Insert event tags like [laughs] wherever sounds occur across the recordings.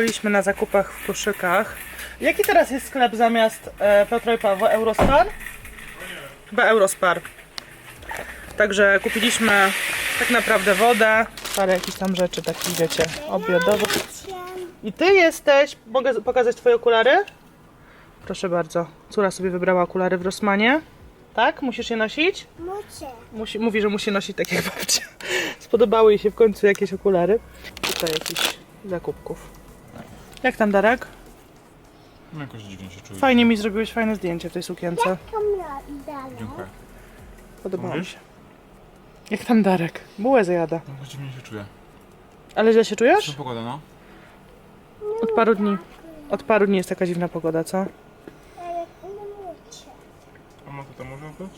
Byliśmy na zakupach w koszykach. Jaki teraz jest sklep zamiast e, Piotra i Pawła? Eurospar? Chyba Eurospar. Także kupiliśmy tak naprawdę wodę, parę jakichś tam rzeczy takich, wiecie, obiadowych. I ty jesteś, mogę pokazać twoje okulary? Proszę bardzo. Córa sobie wybrała okulary w Rossmanie. Tak? Musisz je nosić? Muszę. Musi, mówi, że musi nosić tak jak babcia. [laughs] Spodobały jej się w końcu jakieś okulary. Tutaj jakiś zakupków. Jak tam Darek? No jakoś dziwnie się czuję. Fajnie mi zrobiłeś fajne zdjęcie w tej sukience. Dziękuję. Podobało mi Mówisz? się. Jak tam Darek? Bułę zjada. No jakoś dziwnie się czuję. Ale źle się Co czujesz? pogoda, no? Od paru dni. Od paru dni jest taka dziwna pogoda, co? A ma to może być?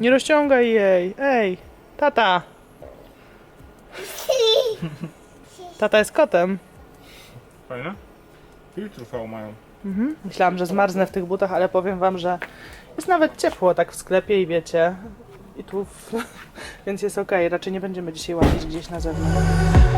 Nie rozciągaj jej. Ej, tata. [laughs] Tata jest kotem. Fajne? Filtr V mają. Mhm. Myślałam, że zmarznę w tych butach, ale powiem wam, że jest nawet ciepło tak w sklepie i wiecie. I tu, w... [laughs] więc jest ok. Raczej nie będziemy dzisiaj łazić gdzieś na zewnątrz.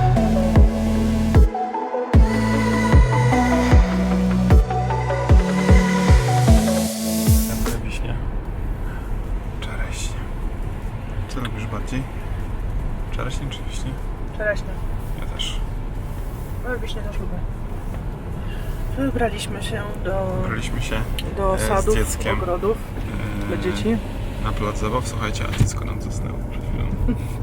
Wybraliśmy się do, Braliśmy się do E, z sadów, dzieckiem. ogrodów e, dla dzieci, na plac zabaw. Słuchajcie, a dziecko nam zasnęło przed chwilą.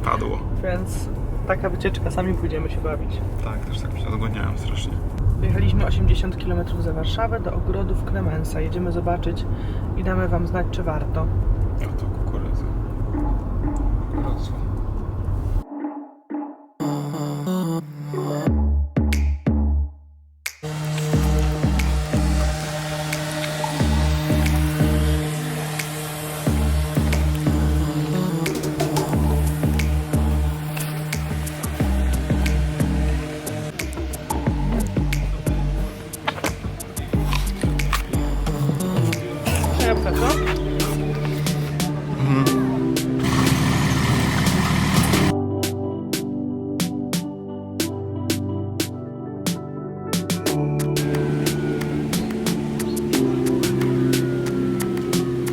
Padło. [laughs] więc taka wycieczka, sami pójdziemy się bawić. Tak, też tak się odgłodniałem strasznie. Wyjechaliśmy 80 km za Warszawę do ogrodów Klemensa. Jedziemy zobaczyć i damy wam znać, czy warto. O, to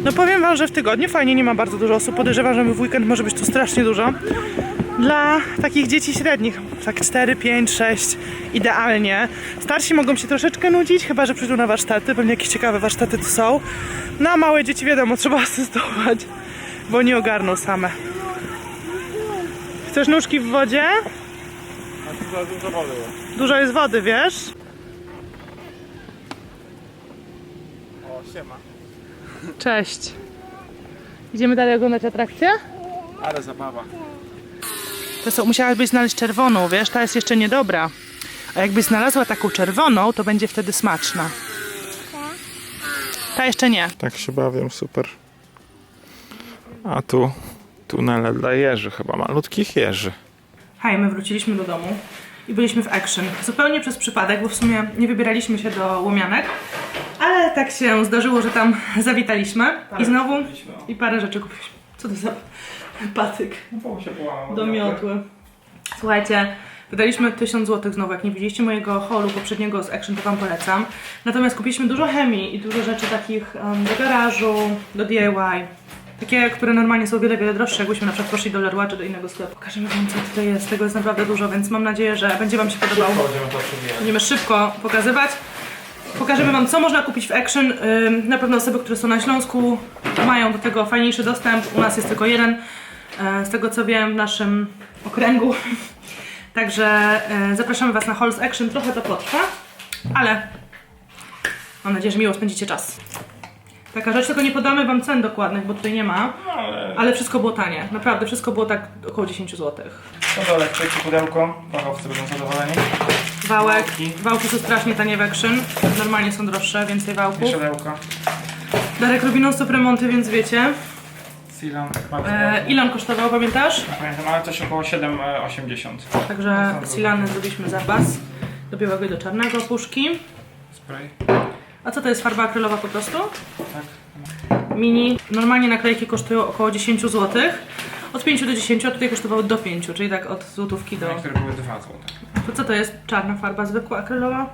No powiem wam, że w tygodniu fajnie nie ma bardzo dużo osób. Podejrzewam, że w weekend może być tu strasznie dużo. Dla takich dzieci średnich, tak 4, 5, 6 idealnie. Starsi mogą się troszeczkę nudzić, chyba że przyjdą na warsztaty, pewnie jakieś ciekawe warsztaty tu są. No a małe dzieci wiadomo, trzeba [laughs] asystować, bo nie ogarną same. Chcesz nóżki w wodzie? Dużo. Dużo jest wody, wiesz? O, siema. Cześć. Idziemy dalej oglądać atrakcję? Ale zabawa. To są, musiałabyś znaleźć czerwoną, wiesz, ta jest jeszcze niedobra. A jakbyś znalazła taką czerwoną, to będzie wtedy smaczna. Ta jeszcze nie. Tak się bawię, super. A tu tunele dla jeży, chyba malutkich jeży. Hej, my wróciliśmy do domu i byliśmy w Action. Zupełnie przez przypadek, bo w sumie nie wybieraliśmy się do Łomianek, ale tak się zdarzyło, że tam zawitaliśmy i znowu i parę rzeczy kupiliśmy. Co to za patyk do miotły. Słuchajcie, wydaliśmy 1000 zł znowu, jak nie widzieliście mojego holu poprzedniego z Action, to wam polecam. Natomiast kupiliśmy dużo chemii i dużo rzeczy takich em, do garażu, do DIY. Takie, które normalnie są o wiele, wiele droższe, jakbyśmy na przykład poszli do Leroy czy do innego sklepu. Pokażemy wam, co tutaj jest. Tego jest naprawdę dużo, więc mam nadzieję, że będzie wam się podobało. Będziemy szybko pokazywać. Pokażemy Wam, co można kupić w Action. Ym, Na pewno osoby, które są na Śląsku, mają do tego fajniejszy dostęp. U nas jest tylko jeden, e, z tego co wiem, w naszym okręgu. [laughs] Także e, zapraszamy Was na Hall z Action. Trochę to potrwa, ale mam nadzieję, że miło spędzicie czas. Taka rzecz, tylko nie podamy Wam cen dokładnych, bo tutaj nie ma, ale wszystko było tanie. Naprawdę, wszystko było tak około 10 zł. No dole, trzecie pudełko. Fachowcy będą zadowoleni. Wałek. Wałki. Wałki są strasznie tanie w Action. Normalnie są droższe, więcej wałków. Siodełka. Darek robi non stop remonty, więc wiecie. Silan. tak E, ile on kosztował, pamiętasz? Pamiętam, ale coś około 7,80. Także silany zrobiliśmy zapas. Do białego i do czarnego, puszki. Spray. A co to jest farba akrylowa po prostu? Tak. Mini. Normalnie naklejki kosztują około 10 zł. Od 5 do 10, a tutaj kosztowały do 5, czyli tak od złotówki do... Niektóre były 2 złote. To co to jest? Czarna farba zwykła, akrylowa?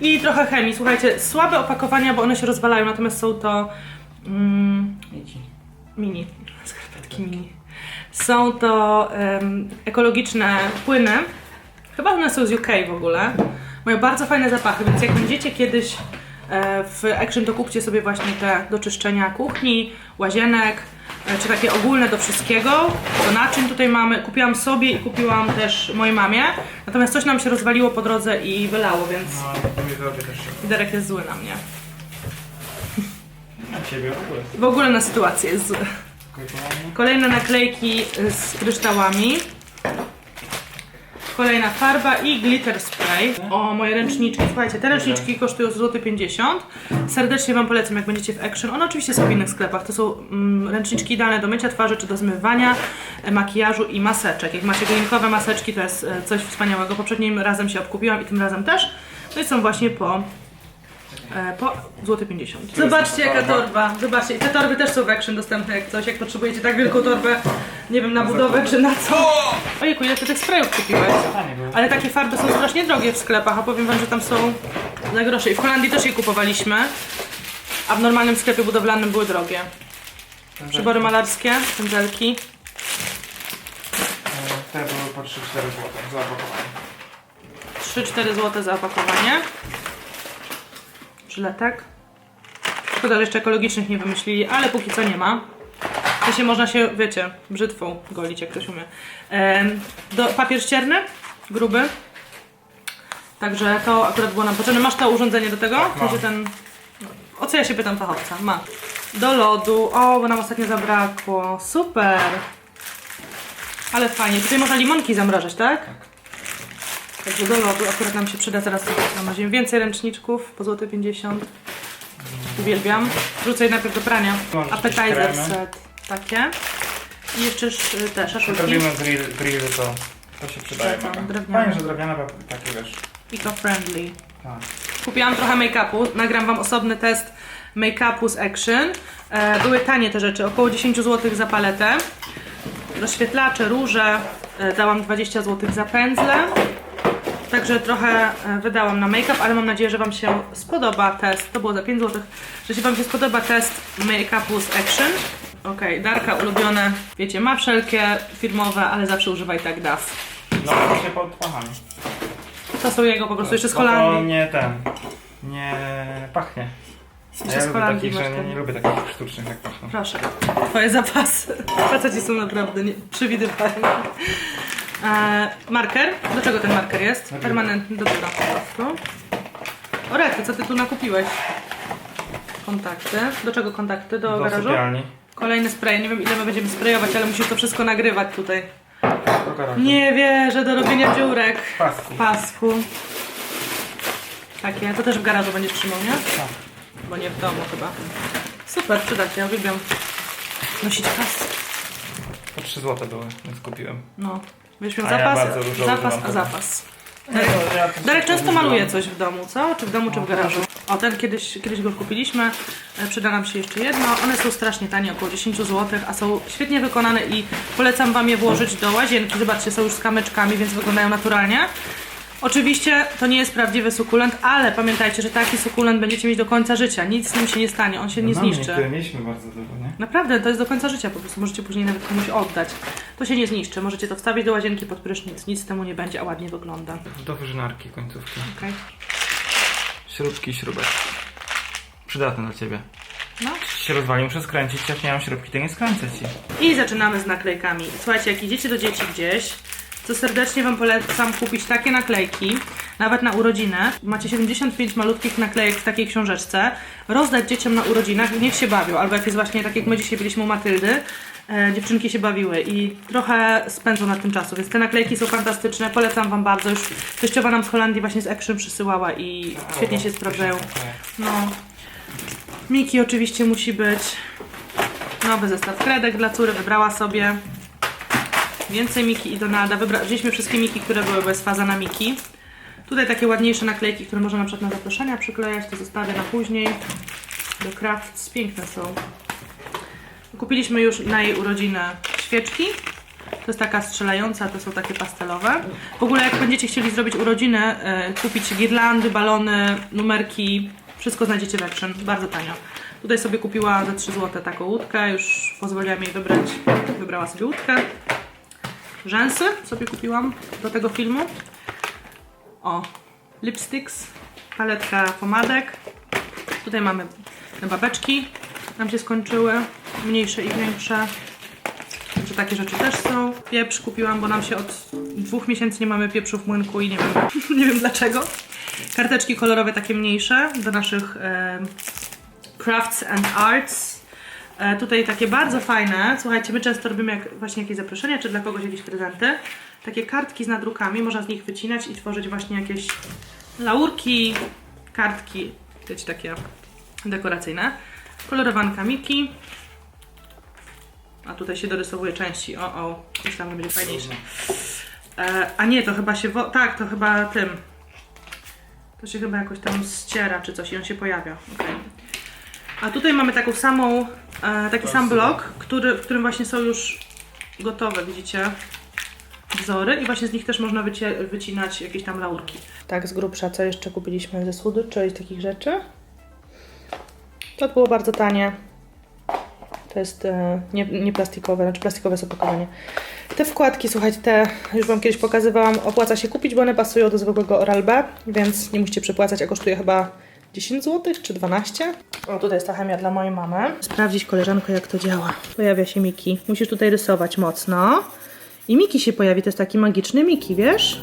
I trochę chemii. Słuchajcie, słabe opakowania, bo one się rozwalają, natomiast są to mm, mini, skarpetki mini. Są to em, ekologiczne płyny. Chyba one są z UK w ogóle. Mają bardzo fajne zapachy, więc jak będziecie kiedyś e, w Action, to kupcie sobie właśnie te do czyszczenia kuchni, łazienek, e, czy takie ogólne do wszystkiego. Do naczyń tutaj mamy. Kupiłam sobie i kupiłam też mojej mamie. Natomiast coś nam się rozwaliło po drodze i wylało, więc No, się. Derek jest zły na mnie. Na ciebie w ogóle. W ogóle na sytuację jest zły. Kolejne naklejki z kryształami. Kolejna farba i glitter spray. O, moje ręczniczki. Słuchajcie, te ręczniczki kosztują złoty 50 Serdecznie Wam polecam, jak będziecie w Action. One oczywiście są w innych sklepach. To są mm, ręczniczki idealne do mycia twarzy czy do zmywania, e, makijażu i maseczek. Jak macie glinkowe maseczki, to jest e, coś wspaniałego. Poprzednim razem się obkupiłam i tym razem też. No i są właśnie po E, Po złoty 50. Zobaczcie jaka torba. Zobaczcie. I te torby też są w Action dostępne jak coś. Jak potrzebujecie tak wielką torbę, nie wiem, na budowę czy na co. Ojejku, ile ty tych sprayów kupiłeś? Było. Ale takie farby są strasznie drogie w sklepach, a powiem wam, że tam są za grosze. I w Holandii też je kupowaliśmy, a w normalnym sklepie budowlanym były drogie. Przybory malarskie, pędzelki. E, Te były po 3-4 złote za opakowanie. 3-4 zł za opakowanie. Żyletek. Szkoda, że jeszcze ekologicznych nie wymyślili, ale póki co nie ma. To się można się, wiecie, brzytwą golić, jak ktoś umie. Do, papier ścierny, gruby. Także to akurat było nam potrzebne. Masz to urządzenie do tego? W sensie ten... O co ja się pytam fachowca? Ma. Do lodu. O, bo nam ostatnio zabrakło. Super. Ale fajnie. Tutaj można limonki zamrażać, tak? Także do lodu akurat nam się przyda zaraz na razie więcej ręczniczków po złote 50. Uwielbiam. Wrzucę je najpierw do prania. Appetizer set. Takie. I jeszcze sz- te szaszłyki. robimy grill, grill to, to się przydaje. Fajnie, że drewniane, bo takie wiesz. Eco-friendly. Tak. Kupiłam trochę make-upu. Nagram Wam osobny test make-upu z Action. E, były tanie te rzeczy, około 10 zł za paletę. Rozświetlacze, róże. E, dałam 20 zł za pędzle. Także trochę e, wydałam na make-up, ale mam nadzieję, że Wam się spodoba test. To było za 5 zł. Że się Wam się spodoba test make-upu z Action. Okej, Darka ulubione, wiecie, ma wszelkie firmowe, ale zawsze używaj tak DAF. No właśnie pod pachami. To są jego po prostu jeszcze z To Holandii. nie ten. Nie pachnie. A Jeszcze ja z lubię Holandii takich, że masz nie, ten. nie lubię takich sztucznych jak pachną. Proszę, twoje zapasy. Faceci są naprawdę nie, przewidywalni. E, marker. Do czego ten marker jest? Permanentny do biura po prostu. O rety, co ty tu nakupiłeś? Kontakty. Do czego kontakty? Do, Do garażu? sypialni. Kolejny spray. Nie wiem ile my będziemy sprayować, ale musisz to wszystko nagrywać tutaj. Do garażu. Nie wierzę, do robienia dziurek Pasku. w pasku. Takie, to też w garażu będziesz trzymał, nie? Tak. Bo nie w domu chyba. Super, przyda się, ja uwielbiam nosić pas. Po 3 złote były, więc kupiłem. No, A ja zapas, bardzo dużo zapas, używam a tego. zapas. No, ja to Darek często używam. maluje coś w domu, co? Czy w domu, czy w garażu? O, ten kiedyś, kiedyś go kupiliśmy. E, Przyda nam się jeszcze jedno. One są strasznie tanie, około 10 zł, a są świetnie wykonane i polecam Wam je włożyć do łazienki. Zobaczcie, są już z kamyczkami, więc wyglądają naturalnie. Oczywiście to nie jest prawdziwy sukulent, ale pamiętajcie, że taki sukulent będziecie mieć do końca życia. Nic z nim się nie stanie, on się nie No, mamy zniszczy. niektóre mieliśmy bardzo dużo, nie? Naprawdę, to jest do końca życia, po prostu możecie później nawet komuś oddać. To się nie zniszczy, możecie to wstawić do łazienki pod prysznic, nic z temu nie będzie, a ładnie wygląda. Do wyżynarki końcówki. Okay. Śrubki i śrubek. Przydatne dla ciebie. No. Się rozwali, muszę skręcić, jak nie mam śrubki, to nie skręcę ci. I zaczynamy z naklejkami. Słuchajcie, jak idziecie do dzieci gdzieś, to serdecznie Wam polecam kupić takie naklejki, nawet na urodzinę. Macie 75 malutkich naklejek w takiej książeczce, rozdać dzieciom na urodzinach i niech się bawią. Albo jak jest właśnie tak jak my dzisiaj byliśmy u Matyldy, e, dziewczynki się bawiły i trochę spędzą na tym czasu, więc te naklejki są fantastyczne, polecam Wam bardzo. Już teściowa nam z Holandii właśnie z Action przysyłała i świetnie się sprawdzają. No. Miki oczywiście musi być. Nowy zestaw kredek dla córy, wybrała sobie. Więcej Miki i Donalda. Wybra- wzięliśmy wszystkie Miki, które były bez faza na Miki. Tutaj takie ładniejsze naklejki, które można na przykład na zaproszenia przyklejać, to zostawię na później. Do Crafts, piękne są. Kupiliśmy już na jej urodziny świeczki. To jest taka strzelająca, to są takie pastelowe. W ogóle jak będziecie chcieli zrobić urodziny, e, kupić girlandy, balony, numerki, wszystko znajdziecie w Action, bardzo tanio. Tutaj sobie kupiła za 3 zł taką łódkę, już pozwoliłam jej wybrać, wybrała sobie łódkę. Rzęsy sobie kupiłam do tego filmu. O, lipsticks, paletka pomadek. Tutaj mamy babeczki, nam się skończyły, mniejsze i większe. Że takie rzeczy też są. Pieprz kupiłam, bo nam się od dwóch miesięcy nie mamy pieprzu w młynku i nie wiem, [laughs] nie wiem dlaczego. Karteczki kolorowe takie mniejsze do naszych e, crafts and arts. E, tutaj takie bardzo fajne. Słuchajcie, my często robimy jak właśnie jakieś zaproszenia, czy dla kogoś jakieś prezenty. Takie kartki z nadrukami, można z nich wycinać i tworzyć właśnie jakieś laurki, kartki, wiecie, takie dekoracyjne. Kolorowanka Miki. A tutaj się dorysowuje części. O, o, myślałam, że będzie fajniejsze. E, a nie, to chyba się. Tak, to chyba tym. To się chyba jakoś tam ściera czy coś i on się pojawia. Okej. A tutaj mamy taką samą, e, taki sam blok, który, w którym właśnie są już gotowe, widzicie? Wzory i właśnie z nich też można wycie- wycinać jakieś tam laurki. Tak, z grubsza, co jeszcze kupiliśmy ze słodyczy i takich rzeczy? To było bardzo tanie. To jest e, nie, nie znaczy plastikowe jest opakowanie. Te wkładki, słuchajcie, te już Wam kiedyś pokazywałam, opłaca się kupić, bo one pasują do zwykłego Oral-B, więc nie musicie przepłacać, a kosztuje chyba 10 zł czy 12. O, tutaj jest ta chemia dla mojej mamy. Sprawdzić koleżanko, jak to działa. Pojawia się Miki. Musisz tutaj rysować mocno. I Miki się pojawi, to jest taki magiczny Miki, wiesz?